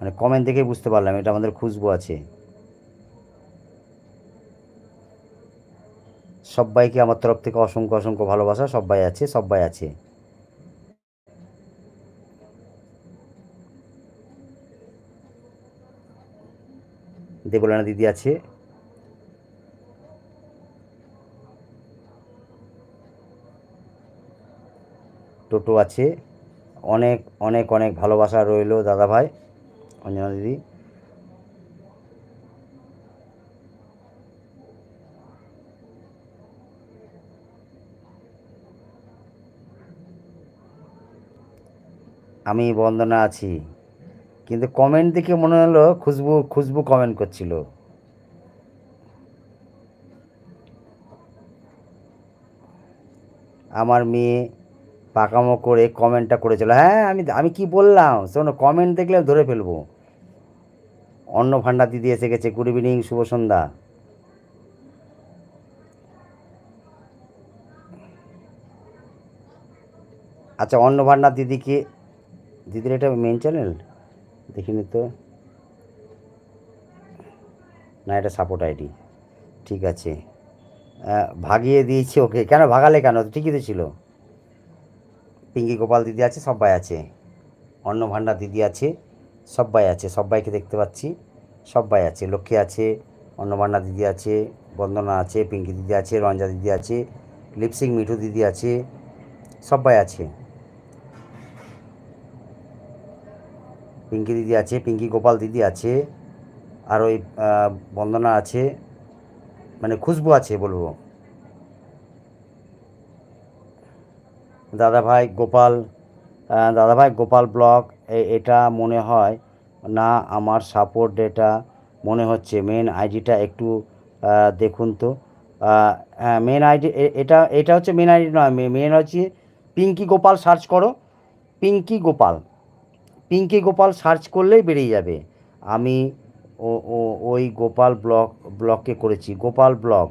মানে কমেন্ট দেখে বুঝতে পারলাম, এটা আমাদের খুশবু আছে। সবাইকে আমার তরফ থেকে অসংখ্য অসংখ্য ভালোবাসা সবাই আছে সবাই আছে। দেবলানা দিদি আছে। টোটো আছে। অনেক অনেক অনেক ভালোবাসা রইল দাদা ভাই অঞ্জনা দিদি আমি বন্দনা আছি, কিন্তু কমেন্ট দেখে মনে হলো খুশবু খুশবু কমেন্ট করছিল। আমার মেয়ে পাকামো করে কমেন্টটা করেছিল। হ্যাঁ আমি আমি কি বললাম? শোনো কমেন্ট দেখলে ধরে ফেলব। অন্ন ভান্ডার দিদি এসে গেছে গুড ইভিনিং শুভ সন্ধ্যা। আচ্ছা অন্ন ভান্ডার দিদিকে দিদির এটা মেন চ্যানেল দেখিনি তো। না, এটা সাপোর্ট আইডি ঠিক আছে। ভাগিয়ে দিয়েছি ওকে। কেন, ভাগালে কেন? ঠিকই তো ছিল। পিঙ্কি গোপাল দিদি আছে সবাই আছে। অন্ন ভান্ডার দিদি আছে সবাই আছে সবাইকে দেখতে পাচ্ছি। সবাই আছে। লক্ষ্মী আছে অন্নভান্ডার দিদি আছে, বন্দনা আছে, পিঙ্কি দিদি আছে, রঞ্জা দিদি আছে, লিপসিং মিঠু দিদি আছে সবাই আছে। পিঙ্কি দিদি আছে, পিঙ্কি গোপাল দিদি আছে, আর ওই বন্দনা আছে মানে খুশবু আছে বলব। দাদাভাই গোপাল দাদাভাই গোপাল ব্লক এটা মনে হয় না আমার সাপোর্ট এটা মনে হচ্ছে। মেন আইডিটা একটু দেখুন তো। হ্যাঁ মেন আইডি এটা এটা হচ্ছে মেন আইডি নয় মেন হচ্ছে পিঙ্কি গোপাল সার্চ করো। পিঙ্কি গোপাল পিঙ্কি গোপাল সার্চ করলেই বেরিয়ে যাবে। আমি ওই গোপাল ব্লক ব্লককে করেছি। গোপাল ব্লক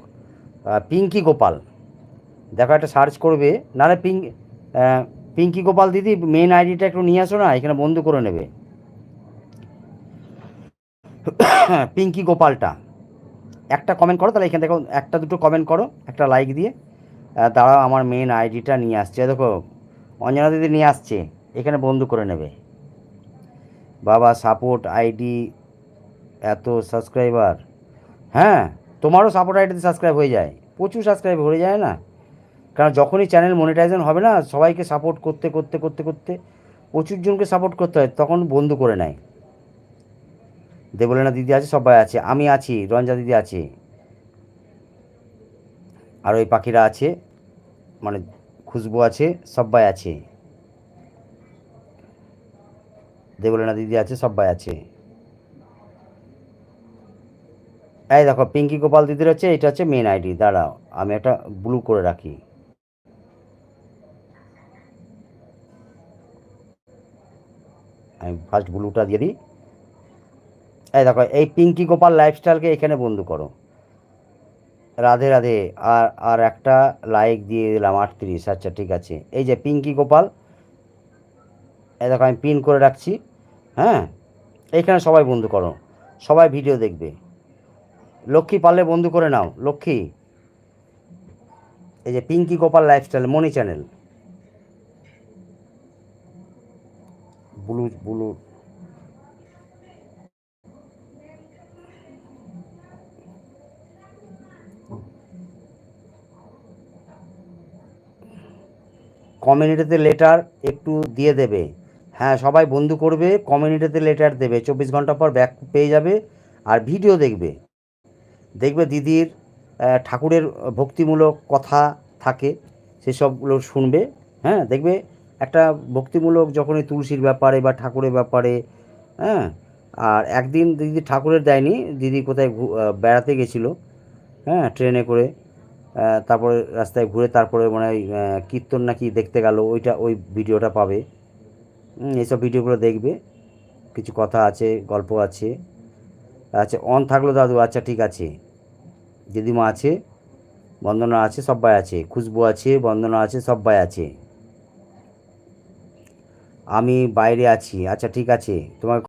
পিঙ্কি গোপাল দেখো একটা সার্চ করবে। নাহলে পিঙ্ক পিঙ্কি গোপাল দিদি মেন আইডিটা একটু নিয়ে আসো না, এখানে বন্ধ করে নেবে। পিঙ্কি গোপালটা। একটা কমেন্ট করো, তাহলে এখান থেকে একটা দুটো কমেন্ট করো, একটা লাইক দিয়ে। দাঁড়াও আমার মেন আইডিটা নিয়ে আসছে। দেখো, অঞ্জনা দিদি নিয়ে আসছে, এখানে বন্ধ করে নেবে। বাবা সাপোর্ট আইডি এত সাবস্ক্রাইবার হ্যাঁ তোমারও সাপোর্ট আইডিতে সাবস্ক্রাইব হয়ে যায়। প্রচুর সাবস্ক্রাইব হয়ে যায় না? কারণ যখনই চ্যানেল মনিটাইজেশন হবে না, সবাইকে সাপোর্ট করতে করতে করতে করতে প্রচুর জনকে সাপোর্ট করতে হয়, তখন বন্ধ করে নেয়। দেবলেনা দিদি আছে, সবাই আছে। আমি আছি, রঞ্জা দিদি আছে। আর ওই পাখিরা আছে মানে খুশবু আছে, সবাই আছে। দেবলেনা দিদি আছে, সবাই আছে। এই দেখো, পিঙ্কি গোপাল দিদির হচ্ছে, এটা হচ্ছে মেন আইডি দাঁড়াও, আমি একটা ব্লু করে রাখি। আমি ফার্স্ট ব্লুটা দিয়ে দিই। এই দেখো, এই পিঙ্কি গোপাল লাইফস্টাইলকে এখানে বন্ধু করো। রাধে রাধে, আর আর একটা লাইক দিয়ে দিলাম, আটত্রিশ আচ্ছা ঠিক আছে। এই যে পিঙ্কি গোপাল, এই দেখো, আমি পিন করে রাখছি হ্যাঁ? এইখানে সবাই বন্ধু করো, সবাই ভিডিও দেখবে। লক্ষ্মী পারলে বন্ধু করে নাও, লক্ষ্মী। এই যে Pinki Gopal lifestyle Moni channel blue blue কমিউনিটিতে লেটার একটু দিয়ে দেবে। হ্যাঁ সবাই বন্ধু করবে কমিউনিটিতে লেটার দেবে। চব্বিশ ঘণ্টা পর ব্যাক পেয়ে যাবে আর ভিডিও দেখবে। দেখবে দিদির ঠাকুরের ভক্তিমূলক কথা থাকে, সেসবগুলো শুনবে। হ্যাঁ দেখবে একটা ভক্তিমূলক যখনই তুলসীর ব্যাপারে বা ঠাকুরের ব্যাপারে হ্যাঁ আর একদিন দিদি ঠাকুরের দেয়নি, দিদি কোথায় বেড়াতে গেছিল হ্যাঁ ট্রেনে করে। তারপরে রাস্তায় ঘুরে তারপরে মনে কীর্তন নাকি দেখতে গেল, ওইটা ওই ভিডিওটা পাবে। এইসব ভিডিওগুলো দেখবে। কিছু কথা আছে, গল্প আছে। আচ্ছা অন থাকল দাদু আচ্ছা ঠিক আছে। দিদিমা আছে, বন্দনা আছে সবাই আছে। খুশবু আছে, বন্দনা আছে সবাই আছে। আমি বাইরে আছি। আচ্ছা ঠিক আছে। তোমার